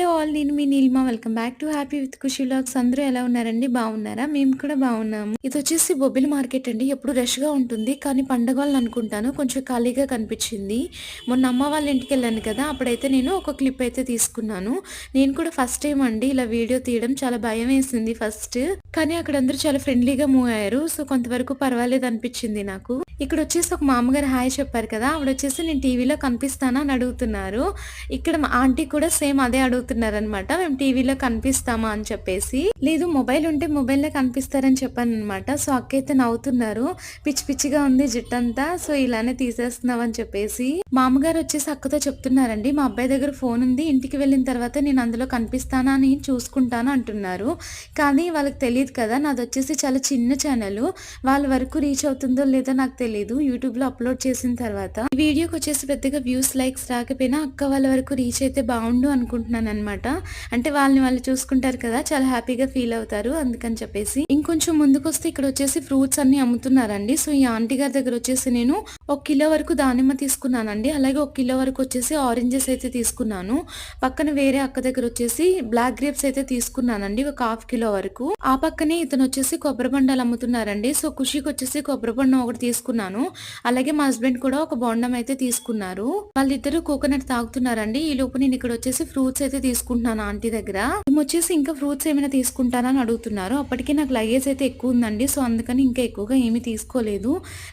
Hello all నేను మీ Neelma. Welcome back to happy with Khushi vlogs అందరూ ఎలా ఉన్నారండి? బాగున్నారా? మేము కూడా బాగున్నాము. ఇది వచ్చేసి బొబ్బిలి మార్కెట్ అండి. ఎప్పుడు రష్గా ఉంటుంది కానీ పండగ వాళ్ళని అనుకుంటాను. కొంచెం ఖాళీగా కనిపించింది. మొన్న అమ్మ వాళ్ళ ఇంటికి వెళ్ళాను కదా అప్పుడైతే నేను ఒక క్లిప్ అయితే తీసుకున్నాను. నేను కూడా ఫస్ట్ టైం అండి ఇలా వీడియో తీయడం. చాలా భయం వేసింది ఫస్ట్ కానీ అక్కడ అందరూ చాలా ఫ్రెండ్లీగా మూవ్ అయ్యారు. సో కొంతవరకు పర్వాలేదు అనిపించింది నాకు. ఇక్కడ వచ్చేసి ఒక మామగారు హాయ్ చెప్పారు కదా ఆవిడ వచ్చేసి నేను టీవీలో కనిపిస్తానా అని అడుగుతున్నారు. ఇక్కడ మా ఆంటీ కూడా సేమ్ అదే అడుగుతున్నారు. అనమాట మేము టీవీలో కనిపిస్తామా అని చెప్పేసి. లేదు మొబైల్ ఉంటే మొబైల్లో కనిపిస్తారని చెప్పాను అనమాట సో అక్క అయితే నవ్వుతున్నారు. పిచ్చి పిచ్చిగా ఉంది జుట్టంతా. సో ఇలానే తీసేస్తున్నాం అని చెప్పేసి. మామగారు వచ్చేసి అక్కతో చెప్తున్నారండి. మా అబ్బాయి దగ్గర ఫోన్ ఉంది. ఇంటికి వెళ్ళిన తర్వాత నేను అందులో కనిపిస్తానా అని చూసుకుంటాను అంటున్నారు. కానీ వాళ్ళకి తెలియదు కదా. నాది వచ్చేసి చాలా చిన్న ఛానల్. వాళ్ళ వరకు రీచ్ అవుతుందో లేదో నాకు తెలియదు యూట్యూబ్లో అప్లోడ్ చేసిన తర్వాత. ఈ వీడియోకి వచ్చేసి పెద్దగా వ్యూస్ లైక్స్ రాకపోయినా అక్క వాళ్ళ వరకు రీచ్ అయితే బాగుండు అనుకుంటున్నాను అనమాట అంటే వాళ్ళని వాళ్ళు చూసుకుంటారు కదా చాలా హ్యాపీగా ఫీల్ అవుతారు అందుకని చెప్పేసి. ఇంకొంచెం ముందుకొస్తే ఇక్కడ వచ్చేసి ఫ్రూట్స్ అన్ని అమ్ముతున్నారండి. సో ఈ ఆంటీ గారి దగ్గర వచ్చేసి నేను ఒక కిలో వరకు దానిమ్మ తీసుకున్నానండి. అలాగే ఒక కిలో వరకు వచ్చేసి ఆరెంజెస్ అయితే తీసుకున్నాను. పక్కన వేరే అక్క దగ్గర వచ్చేసి బ్లాక్ గ్రేప్స్ అయితే తీసుకున్నానండి ఒక హాఫ్ కిలో వరకు. ఆ పక్కనే ఇతను వచ్చేసి కొబ్బరి బండాలు అమ్ముతున్నారండి. సో ఖుషికి వచ్చేసి కొబ్బరి బండం ఒకటి తీసుకున్నాను. అలాగే మా హస్బెండ్ కూడా ఒక బొండం అయితే తీసుకున్నారు. వాళ్ళిద్దరు కోకోనట్ తాగుతున్నారండి. ఈ లోపు నేను ఇక్కడ వచ్చేసి ఫ్రూట్స్ అయితే తీసుకుంటున్నాను ఆంటీ దగ్గర. మేము వచ్చేసి ఇంకా ఫ్రూట్స్ ఏమైనా తీసుకుంటారా అని అడుగుతున్నారు. అప్పటికే నాకు లగేజ్ అయితే ఎక్కువ ఉందండి. సో అందుకని ఇంకా ఎక్కువగా ఏమీ తీసుకోలేదు.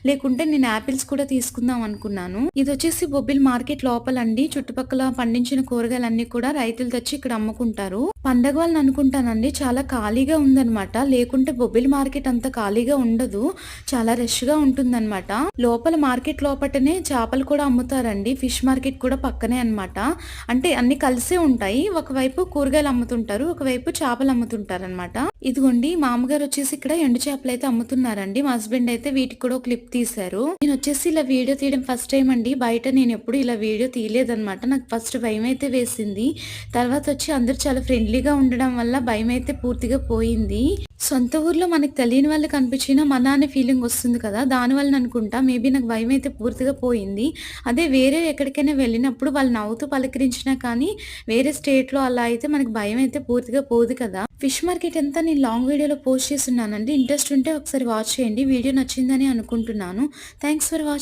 లేకుంటే నేను యాపిల్స్ కూడా తీసుకుందాం అనుకున్నాను. ఇది వచ్చేసి బొబ్బిల్ మార్కెట్ లోపలండి. చుట్టుపక్కల పండించిన కూరగాయలన్నీ కూడా రైతులు తెచ్చి ఇక్కడ అమ్ముకుంటారు. పండగ వాళ్ళని అనుకుంటానండి చాలా ఖాళీగా ఉందన్నమాట. లేకుంటే బొబ్బిలి మార్కెట్ అంత ఖాళీగా ఉండదు. చాలా రష్గా ఉంటుందన్నమాట. లోపల మార్కెట్ లోపటనే చేపలు కూడా అమ్ముతారండి. ఫిష్ మార్కెట్ కూడా పక్కనే అనమాట అంటే అన్ని కలిసే ఉంటాయి. ఒకవైపు కూరగాయలు అమ్ముతుంటారు. ఒకవైపు చేపలు అమ్ముతుంటారనమాట ఇదిగోండి మామగారు వచ్చేసి ఇక్కడ ఎండు చేపలు అయితే అమ్ముతున్నారండి. మా హస్బెండ్ అయితే వీటికి కూడా క్లిప్ తీశారు. నేను వచ్చేసి ఇలా వీడియో తీయడం ఫస్ట్ టైం అండి. బయట నేను ఎప్పుడు ఇలా వీడియో తీయలేదన్నమాట. నాకు ఫస్ట్ భయం అయితే వేసింది. తర్వాత వచ్చి అందరు చాలా ఫ్రెండ్లీగా ఉండడం వల్ల భయం అయితే పూర్తిగా పోయింది. సొంత ఊర్లో మనకు తెలియని వాళ్ళకి అనిపించినా మన అనే ఫీలింగ్ వస్తుంది కదా. దాని వల్ల అనుకుంటా మేబీ నాకు భయం అయితే పూర్తిగా పోయింది. అదే వేరే ఎక్కడికైనా వెళ్ళినప్పుడు వాళ్ళు నవ్వుతూ పలకరించినా కానీ వేరే స్టేట్లో అలా అయితే మనకి భయం అయితే పూర్తిగా పోదు కదా. ఫిష్ మార్కెట్ అంతా నేను లాంగ్ వీడియోలో పోస్ట్ చేస్తున్నానండి ఇంట్రెస్ట్ ఉంటే ఒకసారి వాచ్ చేయండి. వీడియో నచ్చిందని అనుకుంటున్నాను. Thanks for watching